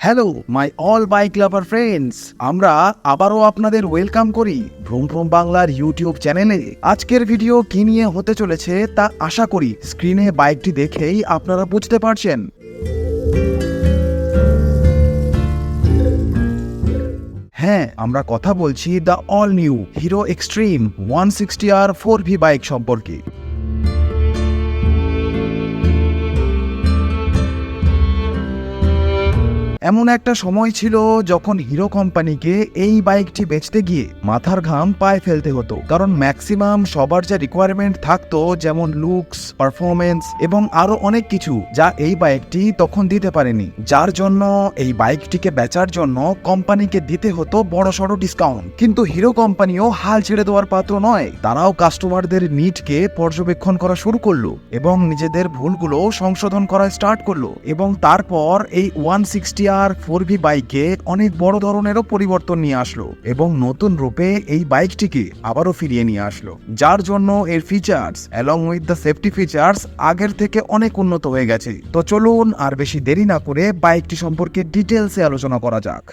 Hello my all bike lover friends আমরা আবারও আপনাদের ওয়েলকাম করি ভ্রম ভ্রম বাংলার ইউটিউব চ্যানেলে আজকের ভিডিও কি নিয়ে হতে চলেছে তা আশা করি স্ক্রিনে বাইকটি দেখেই আপনারা বুঝতে পারছেন। হ্যাঁ আমরা কথা বলছি the all new Hero Xtreme one sixty R four V bike সম্পর্কে। এমন একটা সময় ছিল যখন হিরো কোম্পানিকে এই বাইকটি বেচতে গিয়ে মাথার ঘাম পায়ে ফেলতে হতো। কারণ ম্যাক্সিমাম সবার যা রিকোয়ারমেন্ট থাকতো, যেমন লুকস পারফরমেন্স এবং আরও অনেক কিছু যা এই বাইকটি তখন দিতে পারেনি। যার জন্য এই বাইকটিকে বেচার জন্য কোম্পানিকে দিতে হতো বড় সড়ো ডিসকাউন্ট কিন্তু হিরো কোম্পানিও হাল ছেড়ে দেওয়ার পাত্র নয়। তারাও কাস্টমারদের নিটকে পর্যবেক্ষণ করা শুরু করল এবং নিজেদের ভুলগুলো সংশোধন করা স্টার্ট করল এবং তারপর এই one sixty R four V বাইকে অনেক বড় ধরনেরও পরিবর্তন নিয়ে আসলো এবং নতুন রূপে এই বাইকটিকে আবারও ফিরিয়ে নিয়ে আসলো। যার জন্য এর features along with the safety features আগের থেকে অনেক উন্নত হয়ে গেছে। তো চলুন আর বেশি দেরি না করে বাইকটি সম্পর্কে ডিটেলসে আলোচনা করা যাক।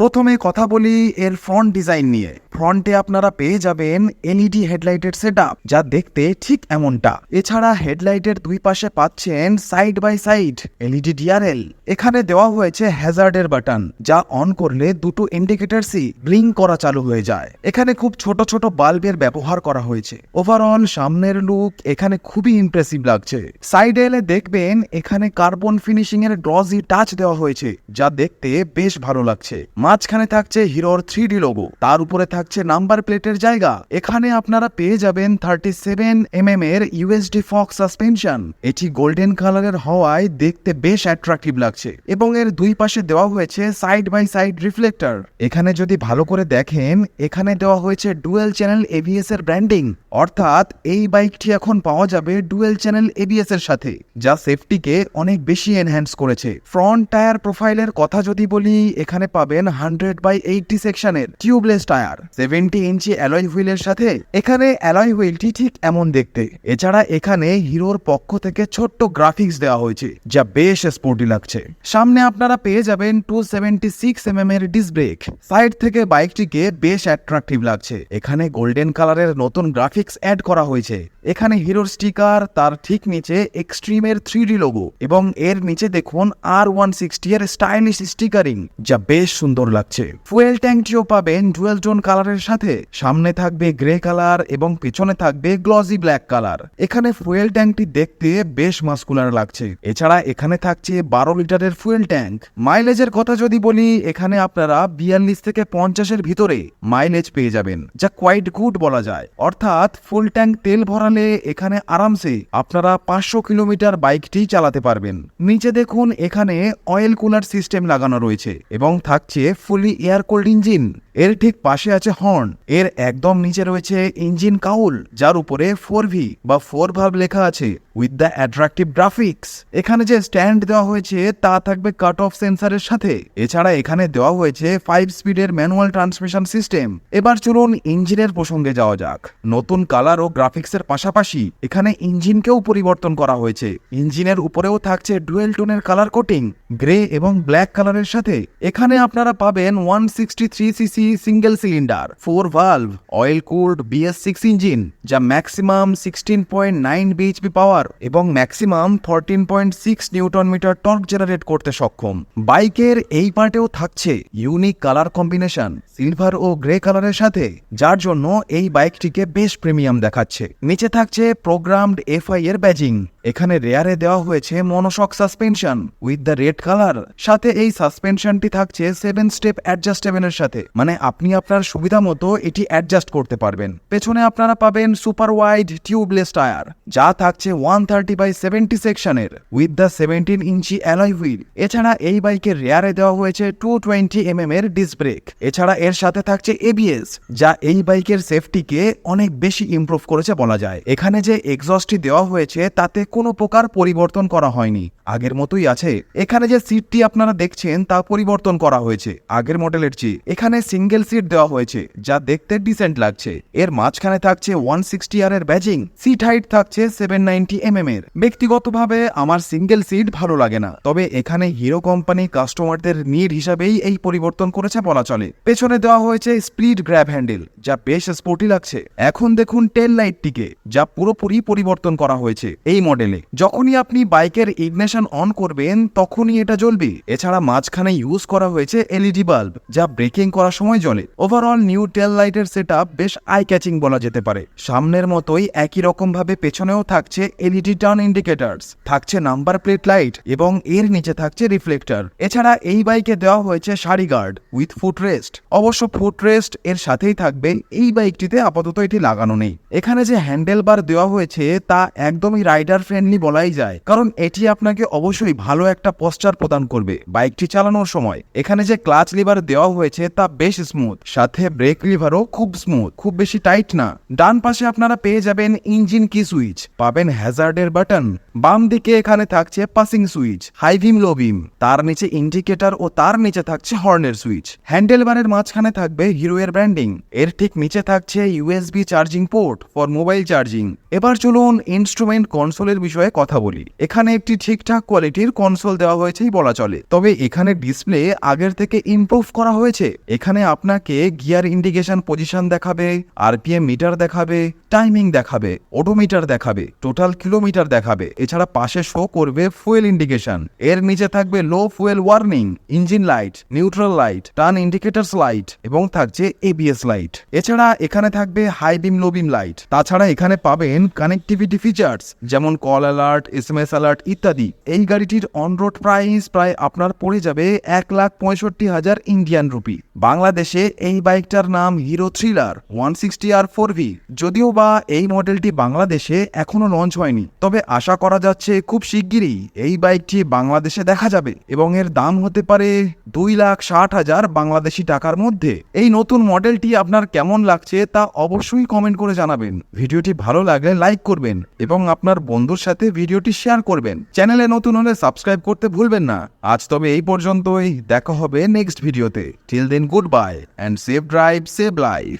প্রথমে কথা বলি এর ফ্রন্ট ডিজাইন নিয়ে। ফ্রন্টে আপনারা পেয়ে যাবেন এলইডি হেডলাইটের সেট যা দেখতে ঠিক এমনটা। এছাড়া হেডলাইটের দুই পাশে পাচ্ছেন side by side LED DRL এখানে দেওয়া হয়েছে হ্যাজার্ডের বাটন যা অন করলে দুটো ইন্ডিকেটারসই ব্লিং করা চালু হয়ে যায়। এখানে খুব ছোট ছোট বাল্বের ব্যবহার করা হয়েছে। ওভারঅল সামনের লুক এখানে খুবই ইমপ্রেসিভ লাগছে। সাইডে এলে দেখবেন এখানে কার্বন ফিনিশিং এর গ্লসি টাচ দেওয়া হয়েছে, যা দেখতে বেশ ভালো লাগছে। মাঝখানে থাকছে হিরোর থ্রি ডি লোগো তার উপরে থাকছে নাম্বার প্লেটের জায়গা। এখানে আপনারা পেয়ে যাবেন থার্টি সেভেন এম এম এর ইউএসডি ফক্স সাসপেনশন এটি গোল্ডেন কালারের হওয়ায় দেখতে বেশ অ্যাট্রাকটিভ লাগছে। এবং এর দুই পাশে দেওয়া হয়েছে সাইড বাই সাইড রিফ্লেক্টর এখানে যদি ভালো করে দেখেন, এখানে দেওয়া হয়েছে ডুয়েল চ্যানেল এভিএস এর ব্র্যান্ডিং অর্থাৎ এই বাইকটি এখন পাওয়া যাবে ডুয়েল চ্যানেল এবিএস এর সাথে, যা সেফটিকে অনেক বেশি এনহ্যান্স করেছে। ফ্রন্ট টায়ার প্রোফাইলের কথা যদি বলি, এখানে পাবেন হান্ড্রেড বাই এইটটি সেকশনের tubeless tyre seventy inch alloy হুইলের সাথে। এখানে অ্যালয় হুইলটি ঠিক এমন দেখতে। এছাড়া এখানে হিরোর পক্ষ থেকে ছোট্ট গ্রাফিক্স দেওয়া হয়েছে, যা বেশ স্পোর্টি লাগছে। সামনে আপনারা পেয়ে যাবেন two seventy six M M disc brake side থেকে বাইকটিকে বেশ অ্যাট্রাকটিভ লাগছে। এখানে গোল্ডেন কালারের নতুন গ্রাফিক্স অ্যাড করা হয়েছে। এখানে হিরোর স্টিকার তার ঠিক নিচে এক্সট্রিমের থ্রি লোগো এবং এর নিচে দেখুন আর ওয়ান সিক্সটি এর স্টাইলিশ স্টিকারিং যা বেশ সুন্দর লাগছে। ফুয়েল ট্যাঙ্কটিও পাবেন ডুয়েল টোন কালারের সাথে। সামনে থাকবে গ্রে কালার এবং পিছনে থাকবে গ্লসি ব্ল্যাক কালার। এখানে ফুয়েল ট্যাঙ্কটি দেখতে বেশ মাস্কুলার লাগছে। এছাড়া এখানে থাকছে বারো লিটারের ফুয়েল ট্যাঙ্ক। মাইলেজের কথা যদি বলি, এখানে আপনারা বিয়াল্লিশ থেকে পঞ্চাশের ভিতরে মাইলেজ পেয়ে যাবেন, যা কোয়াইট গুড বলা যায়। অর্থাৎ ফুল ট্যাঙ্ক তেল ভরালে এখানে আরামসে আপনারা পাঁচশো কিলোমিটার বাইকটি চালাতে পারবেন। নিচে দেখুন, এখানে অয়েল কুলার সিস্টেম লাগানো রয়েছে এবং থাকছে ফুলি এয়ার কোল্ড ইঞ্জিন এর ঠিক পাশে আছে হর্ন। এর একদম নিচে রয়েছে ইঞ্জিন কাউল, যার উপরে ফোর ভি বা ফোর ভাব লেখা আছে উইথ দ্য অ্যাট্রাকটিভ গ্রাফিক্স এখানে যে স্ট্যান্ড দেওয়া হয়েছে, তা থাকবে কাট অফ সেন্সারের সাথে। এছাড়া এখানে দেওয়া হয়েছে ফাইভ স্পিডের ম্যানুয়াল ট্রান্সমিশন সিস্টেম এবার চলুন ইঞ্জিনের প্রসঙ্গে যাওয়া যাক। নতুন কালার ও গ্রাফিক্সের পাশাপাশি এখানে ইঞ্জিনকেও পরিবর্তন করা হয়েছে। ইঞ্জিনের উপরেও থাকছে ডুয়েল টোনের কালার কোটিং গ্রে এবং ব্ল্যাক কালারের সাথে। এখানে আপনারা পাবেন one sixty three CC single cylinder four valve oil cooled BS six engine যা maximum sixteen point nine BHP power এবং maximum fourteen point six newton metre torque generate করতে সক্ষম। বাইকের এই পার্টেও থাকছে ইউনিক কালার কম্বিনেশন সিলভার ও grey কালারের সাথে, যার জন্য এই বাইকটিকে বেশ প্রিমিয়াম দেখাচ্ছে। নিচে থাকছে প্রোগ্রামড এফআই এর ব্যাজিং এখানে রেয়ারে দেওয়া হয়েছে monoshock suspension with the red colour সাথে এই সাসপেনশনটি থাকছে সেভেন স্টেপ অ্যাডজাস্টেবলের সাথে মানে আপনি আপনার সুবিধা মতো এটি অ্যাডজাস্ট করতে পারবেন। পেছনে আপনারা পাবেন সুপার ওয়াইড টিউবলেস টায়ার যা থাকছে ওয়ান থার্টি বাই সেভেন্টি সেকশনের with the seventeen inch alloy wheel এছাড়া এই বাইকের রেয়ারে দেওয়া হয়েছে টু টোয়েন্টি এম এম এর ডিস ব্রেক এছাড়া এর সাথে থাকছে এবিএস যা এই বাইকের সেফটিকে অনেক বেশি ইম্প্রুভ করেছে বলা যায়। এখানে যে এক্সস্টটি দেওয়া হয়েছে, তাতে কোনো প্রকার পরিবর্তন করা হয়নি। আগের মতোই আছে। এখানে যে সিটটি আপনারা দেখছেন, তা পরিবর্তন করা হয়েছে। আগের মডেলের চেয়ে। এখানে সিঙ্গেল সিট দেওয়া হয়েছে, যা দেখতে ডিসেন্ট লাগছে। এর মাঝখানে থাকছে ওয়ান সিক্সটি আর এর ব্যাজিং সিট হাইট থাকছে সেভেন নাইনটি এম এম এর। ব্যক্তিগতভাবে আমার সিঙ্গেল সিট ভালো লাগে না, তবে এখানে হিরো কোম্পানি কাস্টমারদের নিড হিসাবেই এই পরিবর্তন করেছে বলা চলে। পেছনে দেওয়া হয়েছে স্প্লিট গ্র্যাব হ্যান্ডেল যা বেশ স্পোর্টি লাগছে। এখন দেখুন টেল লাইটটিকে যা পুরোপুরি পরিবর্তন করা হয়েছে এই মডেলে যখনই আপনি বাইকের ইগনেশন অন করবেন, তখনই এটা জ্বলবে। এছাড়া মাঝখানে ইউজ করা হয়েছে এলইডি বাল্ব যা ব্রেকিং করার সময় জ্বলে। ওভারঅল নিউ টেল লাইটের সেট বেশ আই ক্যাচিং বলা যেতে পারে। সামনের মতোই একই রকম ভাবে পেছনেও থাকছে এলইডি টার্ন ইন্ডিকেটার্স থাকছে নাম্বার প্লেট লাইট এবং এর নিচে থাকছে রিফ্লেক্টর এছাড়া এই বাইকে দেওয়া হয়েছে sari guard with foot rest অবশ্য ফুট রেস্ট এর সাথেই থাকবে, এই বাইকটিতে আপাতত এটি লাগানো নেই। এখানে যে হ্যান্ডেল বার দেওয়া হয়েছে, তা একদমই রাইডার ফ্রেন্ডলি বলাই যায়, কারণ এটি আপনাকে অবশ্যই ভালো একটা পশ্চার প্রদান করবে বাইকটি চালানোর সময়। এখানে যে ক্লাচ লিভার দেওয়া হয়েছে, তা বেশ স্মুথ সাথে ব্রেক লিভারও খুব স্মুথ খুব বেশি টাইট না। ডান পাশে আপনারা পেয়ে যাবেন ইঞ্জিন কি সুইচ পাবেন হ্যাজার্ডের বাটন বাম দিকে এখানে থাকছে passing switch high beam low beam তার নিচে ইন্ডিকেটর ও তার নিচে থাকছে হর্নের সুইচ হ্যান্ডেল বারের মাঝখানে থাকবে হিরো এর ব্র্যান্ডিং এর ঠিক নিচে থাকছে USB charging port for mobile charging এবার চলুন ইনস্ট্রুমেন্ট কনসোলের বিষয়ে কথা বলি। এখানে একটি ঠিকঠাক কোয়ালিটির কনসোল দেওয়া হয়েছেই বলা চলে। তবে এখানে ডিসপ্লে আগের থেকে ইমপ্রুভ করা হয়েছে। এখানে আপনাকে গিয়ার ইন্ডিকেশন পজিশন দেখাবে আরপিএম মিটার দেখাবে টাইমিং দেখাবে ওডোমিটার দেখাবে টোটাল কিলোমিটার দেখাবে। এছাড়া পাশে শো করবে ফুয়েল ইন্ডিকেশন এর নিচে থাকবে low fuel warning engine light neutral light turn indicators light এবং থাকছে এবিএস লাইট এছাড়া এখানে থাকবে high beam low beam light তাছাড়া এখানে পাবেন কানেক্টিভিটি ফিচার্স যেমন call alert S M S alert ইত্যাদি। এই গাড়িটির অন রোড প্রাইস প্রায় আপনার পড়ে যাবে এক লাখ পঁয়ষট্টি হাজার ইন্ডিয়ান রুপি বাংলাদেশে এই বাইকটার নাম Hero Thriller one sixty R four V যদিও বা এই মডেলটি বাংলাদেশে এখনও লঞ্চ হয়নি, তবে আশা করা যাচ্ছে খুব শিগগিরই এই বাইকটি বাংলাদেশে দেখা যাবে এবং এর দাম হতে পারে দুই লাখ ষাট হাজার বাংলাদেশি টাকার মধ্যে। এই নতুন মডেলটি আপনার কেমন লাগছে তা অবশ্যই কমেন্ট করে জানাবেন। ভিডিওটি ভালো লাগলে লাইক করবেন এবং আপনার বন্ধুর সাথে ভিডিওটি শেয়ার করবেন। চ্যানেলে নতুন হলে সাবস্ক্রাইব করতে ভুলবেন না। আজ তবে এই পর্যন্তই। দেখা হবে নেক্সট ভিডিওতে। Till then good bye and safe drive save life